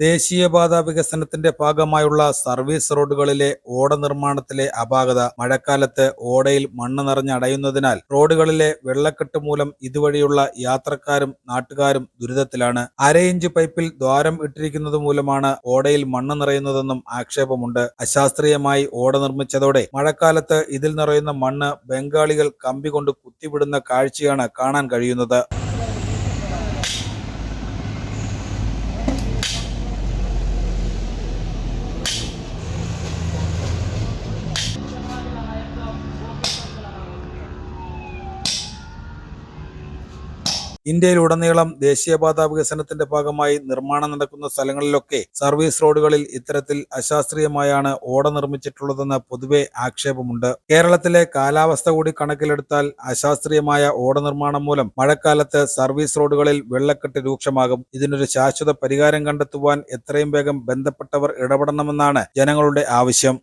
ദേശീയപാത വികസനത്തിന്റെ ഭാഗമായുള്ള സർവീസ് റോഡുകളിലെ ഓട നിർമ്മാണത്തിലെ അപാകത മഴക്കാലത്ത് ഓടയിൽ മണ്ണ് നിറഞ്ഞടയുന്നതിനാൽ റോഡുകളിലെ വെള്ളക്കെട്ട് മൂലം ഇതുവഴിയുള്ള യാത്രക്കാരും നാട്ടുകാരും ദുരിതത്തിലാണ്. അരയിഞ്ച് പൈപ്പിൽ ദ്വാരം ഇട്ടിരിക്കുന്നത് മൂലമാണ് ഓടയിൽ മണ്ണ് നിറയുന്നതെന്നും ആക്ഷേപമുണ്ട്. അശാസ്ത്രീയമായി ഓട നിർമ്മിച്ചതോടെ മഴക്കാലത്ത് ഇതിൽ നിറയുന്ന മണ്ണ് ബംഗാളികൾ കമ്പി കൊണ്ട് കുത്തിവിടുന്ന കാഴ്ചയാണ് കാണാൻ കഴിയുന്നത്. ഇന്ത്യയിലുടനീളം ദേശീയപാത വികസനത്തിന്റെ ഭാഗമായി നിർമ്മാണം നടക്കുന്ന സ്ഥലങ്ങളിലൊക്കെ സർവീസ് റോഡുകളിൽ ഇത്തരത്തിൽ അശാസ്ത്രീയമായാണ് ഓട നിർമ്മിച്ചിട്ടുള്ളതെന്ന് പൊതുവെ ആക്ഷേപമുണ്ട്. കേരളത്തിലെ കാലാവസ്ഥ കൂടി കണക്കിലെടുത്താൽ അശാസ്ത്രീയമായ ഓട നിർമ്മാണം മൂലം മഴക്കാലത്ത് സർവീസ് റോഡുകളിൽ വെള്ളക്കെട്ട് രൂക്ഷമാകും. ഇതിനൊരു ശാശ്വത പരിഹാരം കണ്ടെത്തുവാൻ എത്രയും വേഗം ബന്ധപ്പെട്ടവർ ഇടപെടണമെന്നാണ് ജനങ്ങളുടെ ആവശ്യം.